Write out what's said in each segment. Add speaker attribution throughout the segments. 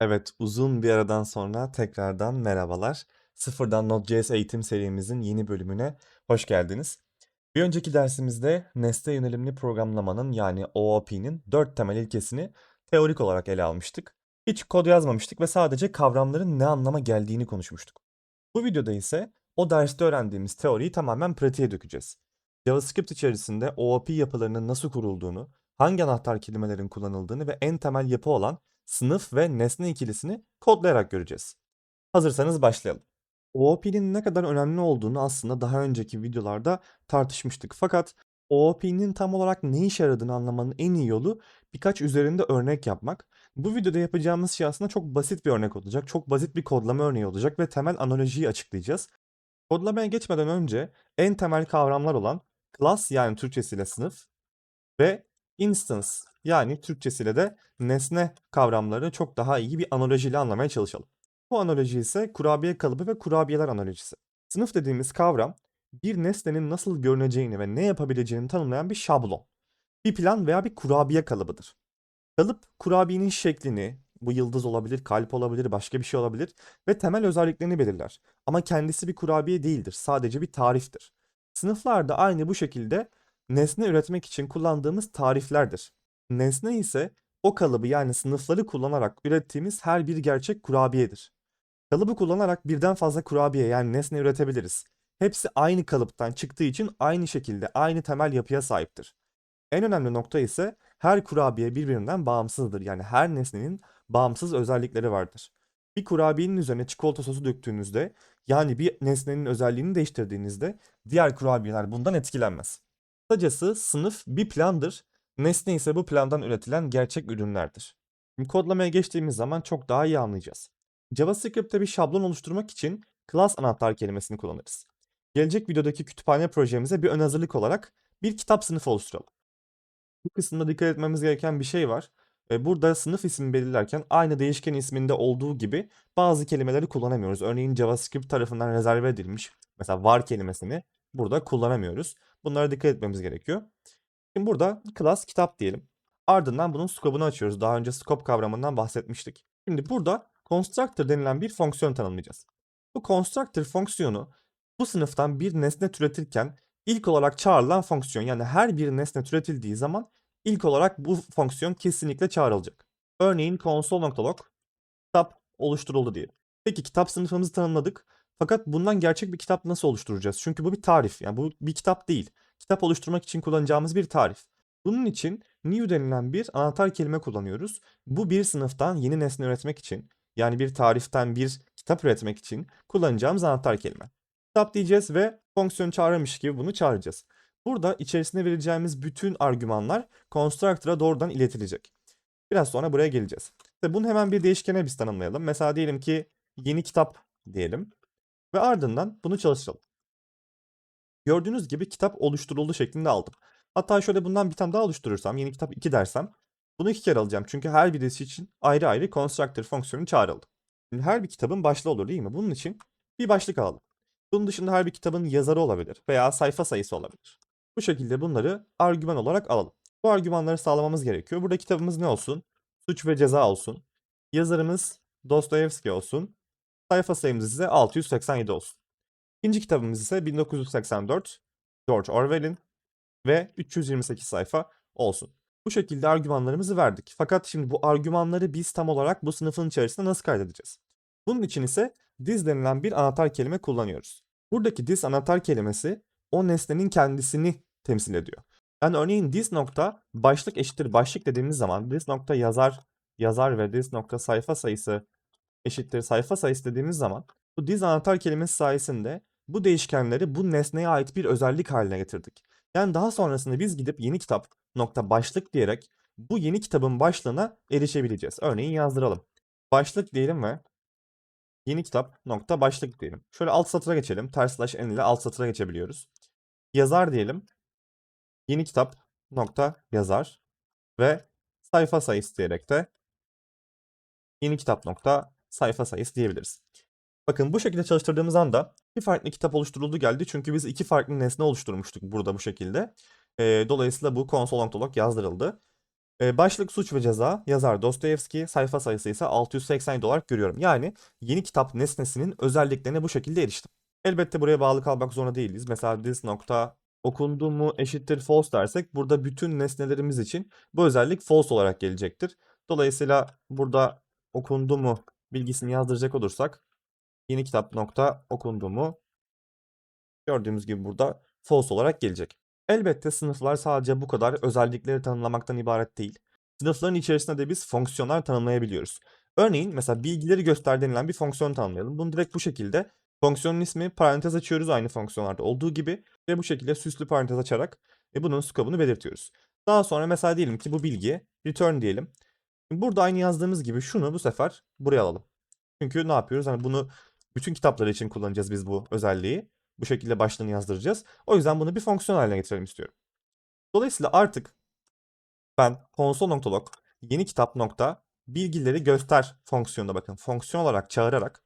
Speaker 1: Evet, uzun bir aradan sonra tekrardan merhabalar. Sıfırdan Node.js eğitim serimizin yeni bölümüne hoş geldiniz. Bir önceki dersimizde nesne yönelimli programlamanın yani OOP'nin dört temel ilkesini teorik olarak ele almıştık. Hiç kod yazmamıştık ve sadece kavramların ne anlama geldiğini konuşmuştuk. Bu videoda ise o derste öğrendiğimiz teoriyi tamamen pratiğe dökeceğiz. JavaScript içerisinde OOP yapılarının nasıl kurulduğunu, hangi anahtar kelimelerin kullanıldığını ve en temel yapı olan sınıf ve nesne ikilisini kodlayarak göreceğiz. Hazırsanız başlayalım. OOP'nin ne kadar önemli olduğunu aslında daha önceki videolarda tartışmıştık. Fakat OOP'nin tam olarak ne işe yaradığını anlamanın en iyi yolu birkaç üzerinde örnek yapmak. Bu videoda yapacağımız şey aslında çok basit bir örnek olacak. Çok basit bir kodlama örneği olacak ve temel analojiyi açıklayacağız. Kodlamaya geçmeden önce en temel kavramlar olan class yani Türkçesiyle sınıf ve instance yani Türkçesiyle de nesne kavramları çok daha iyi bir analojiyle anlamaya çalışalım. Bu analoji ise kurabiye kalıbı ve kurabiyeler analojisi. Sınıf dediğimiz kavram bir nesnenin nasıl görüneceğini ve ne yapabileceğini tanımlayan bir şablon. Bir plan veya bir kurabiye kalıbıdır. Kalıp kurabiyenin şeklini, bu yıldız olabilir, kalp olabilir, başka bir şey olabilir ve temel özelliklerini belirler. Ama kendisi bir kurabiye değildir, sadece bir tariftir. Sınıflar da aynı bu şekilde nesne üretmek için kullandığımız tariflerdir. Nesne ise o kalıbı yani sınıfları kullanarak ürettiğimiz her bir gerçek kurabiyedir. Kalıbı kullanarak birden fazla kurabiye yani nesne üretebiliriz. Hepsi aynı kalıptan çıktığı için aynı şekilde aynı temel yapıya sahiptir. En önemli nokta ise her kurabiye birbirinden bağımsızdır. Yani her nesnenin bağımsız özellikleri vardır. Bir kurabiyenin üzerine çikolata sosu döktüğünüzde yani bir nesnenin özelliğini değiştirdiğinizde diğer kurabiyeler bundan etkilenmez. Kısacası sınıf bir plandır, nesne ise bu plandan üretilen gerçek ürünlerdir. Kodlamaya geçtiğimiz zaman çok daha iyi anlayacağız. JavaScript'te bir şablon oluşturmak için class anahtar kelimesini kullanırız. Gelecek videodaki kütüphane projemize bir ön hazırlık olarak bir kitap sınıfı oluşturalım. Bu kısımda dikkat etmemiz gereken bir şey var. Burada sınıf ismi belirlerken aynı değişken isminde olduğu gibi bazı kelimeleri kullanamıyoruz. Örneğin JavaScript tarafından rezerve edilmiş mesela var kelimesini burada kullanamıyoruz. Bunlara dikkat etmemiz gerekiyor. Şimdi burada class kitap diyelim. Ardından bunun scope'unu açıyoruz. Daha önce scope kavramından bahsetmiştik. Şimdi burada constructor denilen bir fonksiyon tanımlayacağız. Bu constructor fonksiyonu bu sınıftan bir nesne türetirken ilk olarak çağrılan fonksiyon. Yani her bir nesne türetildiği zaman ilk olarak bu fonksiyon kesinlikle çağrılacak. Örneğin console.log kitap oluşturuldu diyelim. Peki kitap sınıfımızı tanımladık. Fakat bundan gerçek bir kitap nasıl oluşturacağız? Çünkü bu bir tarif. Yani bu bir kitap değil. Kitap oluşturmak için kullanacağımız bir tarif. Bunun için new denilen bir anahtar kelime kullanıyoruz. Bu bir sınıftan yeni nesne üretmek için yani bir tariften bir kitap üretmek için kullanacağımız anahtar kelime. Kitap diyeceğiz ve fonksiyon çağırmış gibi bunu çağıracağız. Burada içerisine vereceğimiz bütün argümanlar constructor'a doğrudan iletilecek. Biraz sonra buraya geleceğiz. İşte bunu hemen bir değişkene biz tanımlayalım. Mesela diyelim ki yeni kitap diyelim. Ve ardından bunu çalıştıralım. Gördüğünüz gibi kitap oluşturuldu şeklinde aldım. Hatta şöyle bundan bir tane daha oluşturursam, yeni kitap 2 dersem bunu iki kere alacağım. Çünkü her birisi için ayrı ayrı constructor fonksiyonu çağrıldı. Şimdi her bir kitabın başlığı olur değil mi? Bunun için bir başlık alalım. Bunun dışında her bir kitabın yazarı olabilir veya sayfa sayısı olabilir. Bu şekilde bunları argüman olarak alalım. Bu argümanları sağlamamız gerekiyor. Burada kitabımız ne olsun? Suç ve ceza olsun. Yazarımız Dostoyevski olsun. Sayfa sayımız ise 687 olsun. İkinci kitabımız ise 1984 George Orwell'in ve 328 sayfa olsun. Bu şekilde argümanlarımızı verdik. Fakat şimdi bu argümanları biz tam olarak bu sınıfın içerisinde nasıl kaydedeceğiz? Bunun için ise this denilen bir anahtar kelime kullanıyoruz. Buradaki this anahtar kelimesi o nesnenin kendisini temsil ediyor. Yani örneğin this nokta başlık eşittir başlık dediğimiz zaman this nokta yazar yazar ve this nokta sayfa sayısı eşittir sayfa sayısı dediğimiz zaman bu this anahtar kelimesi sayesinde bu değişkenleri bu nesneye ait bir özellik haline getirdik. Yani daha sonrasında biz gidip yeni kitap nokta başlık diyerek bu yeni kitabın başlığına erişebileceğiz. Örneğin yazdıralım. Başlık diyelim ve yeni kitap nokta başlık diyelim. Şöyle alt satıra geçelim. Ters slash n ile alt satıra geçebiliyoruz. Yazar diyelim. Yeni kitap nokta yazar ve sayfa sayısı diyerek de yeni kitap nokta sayfa sayısı diyebiliriz. Bakın bu şekilde çalıştırdığımız anda iki farklı kitap oluşturuldu geldi. Çünkü biz iki farklı nesne oluşturmuştuk burada bu şekilde. Ee, dolayısıyla bu console.log yazdırıldı. Ee, başlık suç ve ceza, yazar Dostoyevski, sayfa sayısı ise 680 olarak görüyorum. Yani yeni kitap nesnesinin özelliklerine bu şekilde eriştim. Elbette buraya bağlı kalmak zorunda değiliz. Mesela this nokta okundu mu eşittir false dersek burada bütün nesnelerimiz için bu özellik false olarak gelecektir. Dolayısıyla burada okundu mu bilgisini yazdıracak olursak yeni kitap nokta okundu mu gördüğümüz gibi burada false olarak gelecek. Elbette sınıflar sadece bu kadar özellikleri tanımlamaktan ibaret değil. Sınıfların içerisinde de biz fonksiyonlar tanımlayabiliyoruz. Örneğin mesela bilgileri göster denilen bir fonksiyon tanımlayalım. Bunu direkt bu şekilde fonksiyonun ismi parantez açıyoruz aynı fonksiyonlarda olduğu gibi ve bu şekilde süslü parantez açarak e, bunun scope'unu belirtiyoruz. Daha sonra mesela diyelim ki bu bilgi return diyelim. Burada aynı yazdığımız gibi şunu bu sefer buraya alalım. Çünkü ne yapıyoruz? Hani bunu bütün kitaplar için kullanacağız biz bu özelliği. Bu şekilde başlığını yazdıracağız. O yüzden bunu bir fonksiyon haline getirelim istiyorum. Dolayısıyla artık ben console.log yeni kitap nokta bilgileri göster fonksiyonuna bakın. Fonksiyon olarak çağırarak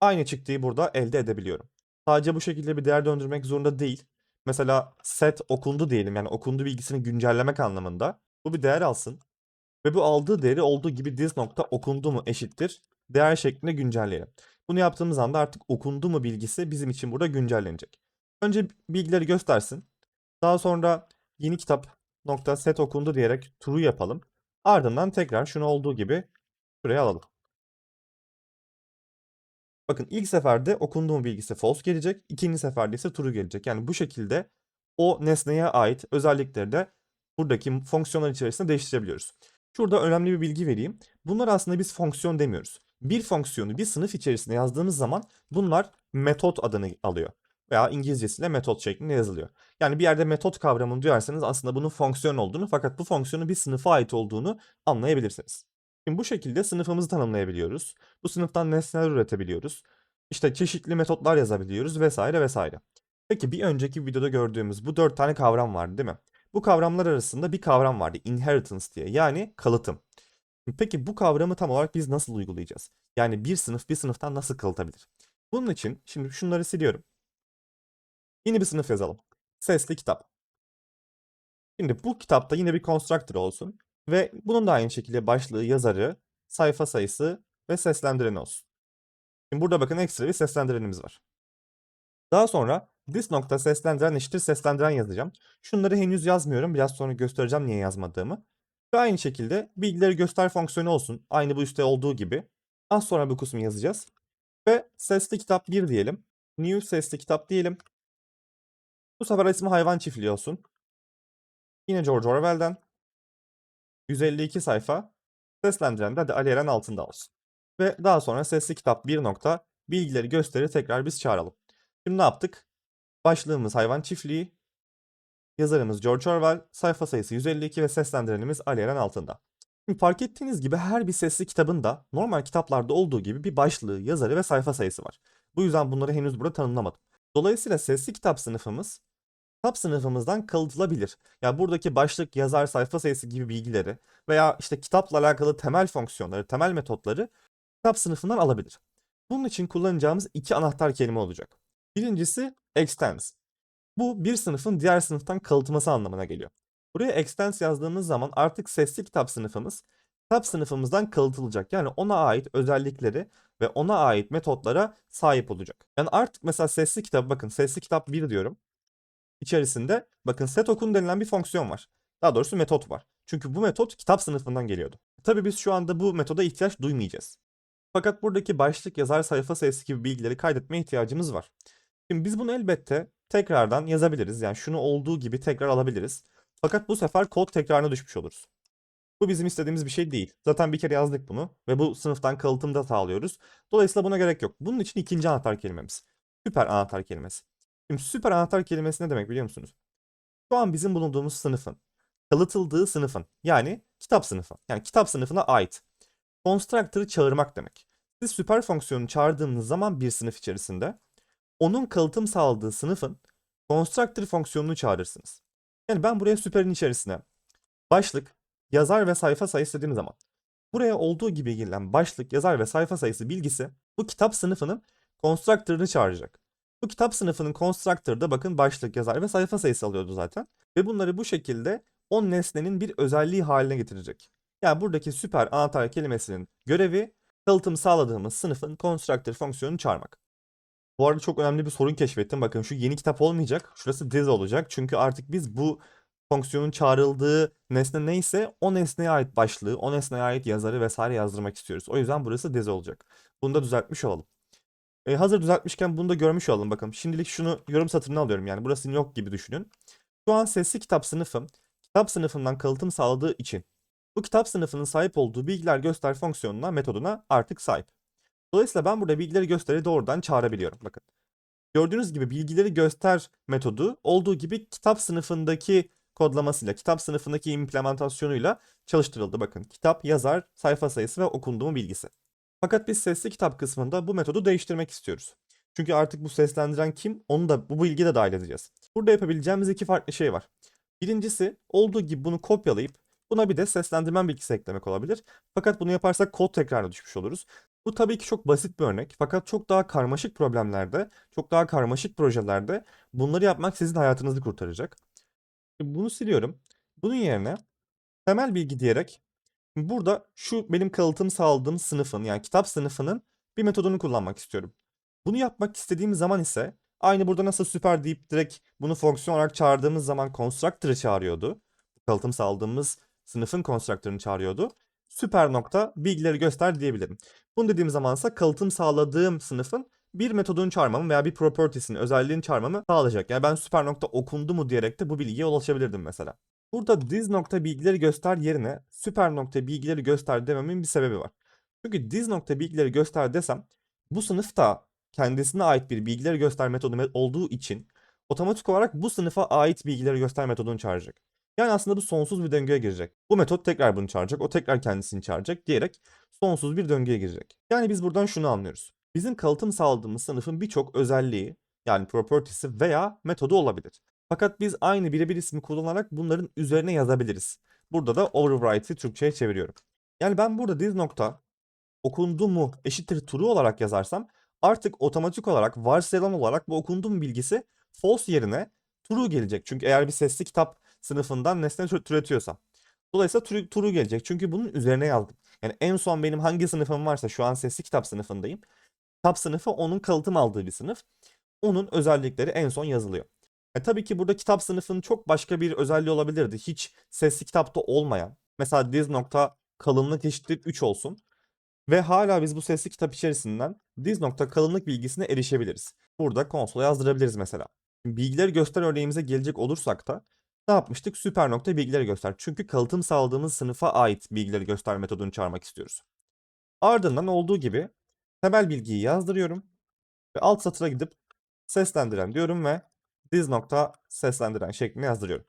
Speaker 1: aynı çıktığı burada elde edebiliyorum. Sadece bu şekilde bir değer döndürmek zorunda değil. Mesela set okundu diyelim yani okundu bilgisini güncellemek anlamında. Bu bir değer alsın. Ve bu aldığı değeri olduğu gibi this nokta okundu mu eşittir. Değer şeklinde güncelleyelim. Bunu yaptığımız anda artık okundu mu bilgisi bizim için burada güncellenecek. Önce bilgileri göstersin. Daha sonra yeni kitap nokta set okundu diyerek true yapalım. Ardından tekrar şunu olduğu gibi şuraya alalım. Bakın ilk seferde okundu mu bilgisi false gelecek. ikinci seferde ise true gelecek. Yani bu şekilde o nesneye ait özellikleri de buradaki fonksiyonlar içerisinde değiştirebiliyoruz. Şurada önemli bir bilgi vereyim. Bunlar aslında biz fonksiyon demiyoruz. Bir fonksiyonu bir sınıf içerisinde yazdığımız zaman bunlar metot adını alıyor. Veya İngilizcesiyle metot şeklinde yazılıyor. Yani bir yerde metot kavramını duyarsanız aslında bunun fonksiyon olduğunu fakat bu fonksiyonun bir sınıfa ait olduğunu anlayabilirsiniz. Şimdi bu şekilde sınıfımızı tanımlayabiliyoruz. Bu sınıftan nesneler üretebiliyoruz. İşte çeşitli metotlar yazabiliyoruz vesaire vesaire. Peki bir önceki videoda gördüğümüz bu dört tane kavram vardı değil mi? Bu kavramlar arasında bir kavram vardı. Inheritance diye. Yani kalıtım. Peki bu kavramı tam olarak biz nasıl uygulayacağız? Yani bir sınıf bir sınıftan nasıl kalıtabilir? Bunun için şimdi şunları siliyorum. Yeni bir sınıf yazalım. Sesli kitap. Şimdi bu kitapta yine bir constructor olsun. Ve bunun da aynı şekilde başlığı, yazarı, sayfa sayısı ve seslendireni olsun. Şimdi burada bakın ekstra bir seslendirenimiz var. Daha sonra this nokta seslendiren eşittir seslendiren yazacağım. Şunları henüz yazmıyorum. Biraz sonra göstereceğim niye yazmadığımı. Ve aynı şekilde bilgileri göster fonksiyonu olsun. Aynı bu üstte olduğu gibi. Az sonra bu kısmı yazacağız. Ve sesli kitap 1 diyelim. New sesli kitap diyelim. Bu sefer ismi hayvan çiftliği olsun. Yine George Orwell'den. 152 sayfa. Seslendiren de Ali Eren altında olsun. Ve daha sonra sesli kitap 1 nokta bilgileri gösteri tekrar biz çağıralım. Şimdi ne yaptık? Başlığımız hayvan çiftliği. Yazarımız George Orwell, sayfa sayısı 152 ve seslendirenimiz Ali Eren altında. Fark ettiğiniz gibi her bir sesli kitabın da normal kitaplarda olduğu gibi bir başlığı, yazarı ve sayfa sayısı var. Bu yüzden bunları henüz burada tanımlamadım. Dolayısıyla sesli kitap sınıfımız kitap sınıfımızdan kalıtılabilir. Yani buradaki başlık, yazar, sayfa sayısı gibi bilgileri veya işte kitapla alakalı temel fonksiyonları, temel metotları kitap sınıfından alabilir. Bunun için kullanacağımız iki anahtar kelime olacak. Birincisi extends. Bu bir sınıfın diğer sınıftan kalıtması anlamına geliyor. Buraya extends yazdığımız zaman artık sesli kitap sınıfımız kitap sınıfımızdan kalıtılacak. Yani ona ait özellikleri ve ona ait metotlara sahip olacak. Yani artık mesela sesli kitap bakın sesli kitap 1 diyorum. İçerisinde bakın set okun denilen bir fonksiyon var. Daha doğrusu metot var. Çünkü bu metot kitap sınıfından geliyordu. Tabii biz şu anda bu metoda ihtiyaç duymayacağız. Fakat buradaki başlık yazar sayfa sayısı gibi bilgileri kaydetmeye ihtiyacımız var. Şimdi biz bunu elbette tekrardan yazabiliriz. Yani şunu olduğu gibi tekrar alabiliriz. Fakat bu sefer kod tekrarına düşmüş oluruz. Bu bizim istediğimiz bir şey değil. Zaten bir kere yazdık bunu ve bu sınıftan kalıtım da sağlıyoruz. Dolayısıyla buna gerek yok. Bunun için ikinci anahtar kelimemiz. Süper anahtar kelimesi. Şimdi süper anahtar kelimesi ne demek biliyor musunuz? Şu an bizim bulunduğumuz sınıfın, kalıtıldığı sınıfın yani kitap sınıfı. Yani kitap sınıfına ait. Constructor'ı çağırmak demek. Siz süper fonksiyonu çağırdığınız zaman bir sınıf içerisinde onun kalıtım sağladığı sınıfın constructor fonksiyonunu çağırırsınız. Yani ben buraya süperin içerisine başlık, yazar ve sayfa sayısı dediğim zaman buraya olduğu gibi girilen başlık, yazar ve sayfa sayısı bilgisi bu kitap sınıfının constructor'ını çağıracak. Bu kitap sınıfının constructor'da bakın başlık, yazar ve sayfa sayısı alıyordu zaten. Ve bunları bu şekilde o nesnenin bir özelliği haline getirecek. Yani buradaki süper anahtar kelimesinin görevi kalıtım sağladığımız sınıfın constructor fonksiyonunu çağırmak. Bu arada çok önemli bir sorun keşfettim. Bakın şu yeni kitap olmayacak. Şurası diz olacak. Çünkü artık biz bu fonksiyonun çağrıldığı nesne neyse o nesneye ait başlığı, o nesneye ait yazarı vesaire yazdırmak istiyoruz. O yüzden burası diz olacak. Bunu da düzeltmiş olalım. E, hazır düzeltmişken bunu da görmüş olalım bakalım. Şimdilik şunu yorum satırına alıyorum yani burası yok gibi düşünün. Şu an sesli kitap sınıfım kitap sınıfından kalıtım sağladığı için bu kitap sınıfının sahip olduğu bilgiler göster fonksiyonuna metoduna artık sahip. Dolayısıyla ben burada bilgileri gösteri doğrudan çağırabiliyorum. Bakın. Gördüğünüz gibi bilgileri göster metodu olduğu gibi kitap sınıfındaki kodlamasıyla, kitap sınıfındaki implementasyonuyla çalıştırıldı. Bakın kitap, yazar, sayfa sayısı ve okunduğu bilgisi. Fakat biz sesli kitap kısmında bu metodu değiştirmek istiyoruz. Çünkü artık bu seslendiren kim onu da bu bilgi de dahil edeceğiz. Burada yapabileceğimiz iki farklı şey var. Birincisi olduğu gibi bunu kopyalayıp buna bir de seslendirmen bilgisi eklemek olabilir. Fakat bunu yaparsak kod tekrarına düşmüş oluruz. Bu tabii ki çok basit bir örnek fakat çok daha karmaşık problemlerde, çok daha karmaşık projelerde bunları yapmak sizin hayatınızı kurtaracak. Bunu siliyorum. Bunun yerine temel bilgi diyerek burada şu benim kalıtım sağladığım sınıfın yani kitap sınıfının bir metodunu kullanmak istiyorum. Bunu yapmak istediğim zaman ise aynı burada nasıl süper deyip direkt bunu fonksiyon olarak çağırdığımız zaman constructor'ı çağırıyordu. Kalıtım sağladığımız sınıfın constructor'ını çağırıyordu. Süper nokta bilgileri göster diyebilirim. Bunu dediğim zaman ise kalıtım sağladığım sınıfın bir metodunu çağırmamı veya bir property'sini, özelliğini çağırmamı sağlayacak. Yani ben süper nokta okundu mu diyerek de bu bilgiye ulaşabilirdim mesela. Burada diz nokta bilgileri göster yerine süper nokta bilgileri göster dememin bir sebebi var. Çünkü diz nokta bilgileri göster desem bu sınıfta kendisine ait bir bilgileri göster metodu olduğu için otomatik olarak bu sınıfa ait bilgileri göster metodunu çağıracak. Yani aslında bu sonsuz bir döngüye girecek. Bu metot tekrar bunu çağıracak, o tekrar kendisini çağıracak diyerek sonsuz bir döngüye girecek. Yani biz buradan şunu anlıyoruz. Bizim kalıtım sağladığımız sınıfın birçok özelliği yani property'si veya metodu olabilir. Fakat biz aynı birebir ismi kullanarak bunların üzerine yazabiliriz. Burada da overwrite'i Türkçe'ye çeviriyorum. Yani ben burada diz nokta okundu mu eşittir true olarak yazarsam artık otomatik olarak varsayılan olarak bu okundu mu bilgisi false yerine true gelecek. Çünkü eğer bir sesli kitap sınıfından nesne türetiyorsam. Dolayısıyla true, true gelecek. Çünkü bunun üzerine yazdım. Yani en son benim hangi sınıfım varsa şu an sesli kitap sınıfındayım. Kitap sınıfı onun kalıtım aldığı bir sınıf. Onun özellikleri en son yazılıyor. E tabii ki burada kitap sınıfının çok başka bir özelliği olabilirdi. Hiç sesli kitapta olmayan. Mesela diz nokta kalınlık eşittir 3 olsun. Ve hala biz bu sesli kitap içerisinden diz nokta kalınlık bilgisine erişebiliriz. Burada konsola yazdırabiliriz mesela. Bilgileri göster örneğimize gelecek olursak da ne yapmıştık? Süper nokta bilgileri göster. Çünkü kalıtım sağladığımız sınıfa ait bilgileri göster metodunu çağırmak istiyoruz. Ardından olduğu gibi temel bilgiyi yazdırıyorum. Ve alt satıra gidip seslendiren diyorum ve diz nokta seslendiren şeklinde yazdırıyorum.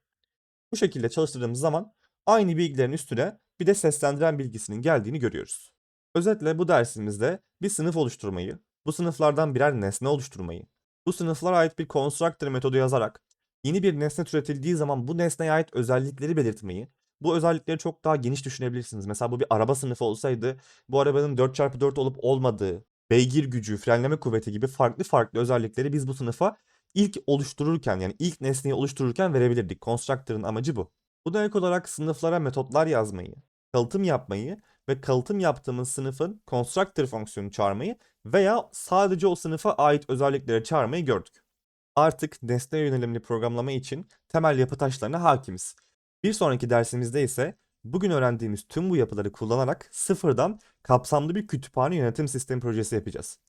Speaker 1: Bu şekilde çalıştırdığımız zaman aynı bilgilerin üstüne bir de seslendiren bilgisinin geldiğini görüyoruz. Özetle bu dersimizde bir sınıf oluşturmayı, bu sınıflardan birer nesne oluşturmayı, bu sınıflara ait bir constructor metodu yazarak yeni bir nesne türetildiği zaman bu nesneye ait özellikleri belirtmeyi, bu özellikleri çok daha geniş düşünebilirsiniz. Mesela bu bir araba sınıfı olsaydı bu arabanın 4x4 olup olmadığı, beygir gücü, frenleme kuvveti gibi farklı farklı özellikleri biz bu sınıfa ilk oluştururken yani ilk nesneyi oluştururken verebilirdik. Constructor'ın amacı bu. Bu da ek olarak sınıflara metotlar yazmayı, kalıtım yapmayı ve kalıtım yaptığımız sınıfın constructor fonksiyonu çağırmayı veya sadece o sınıfa ait özellikleri çağırmayı gördük. Artık nesne yönelimli programlama için temel yapı taşlarına hakimiz. Bir sonraki dersimizde ise bugün öğrendiğimiz tüm bu yapıları kullanarak sıfırdan kapsamlı bir kütüphane yönetim sistemi projesi yapacağız.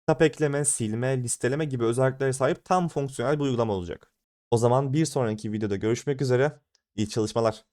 Speaker 1: Kitap ekleme, silme, listeleme gibi özelliklere sahip tam fonksiyonel bir uygulama olacak. O zaman bir sonraki videoda görüşmek üzere. İyi çalışmalar.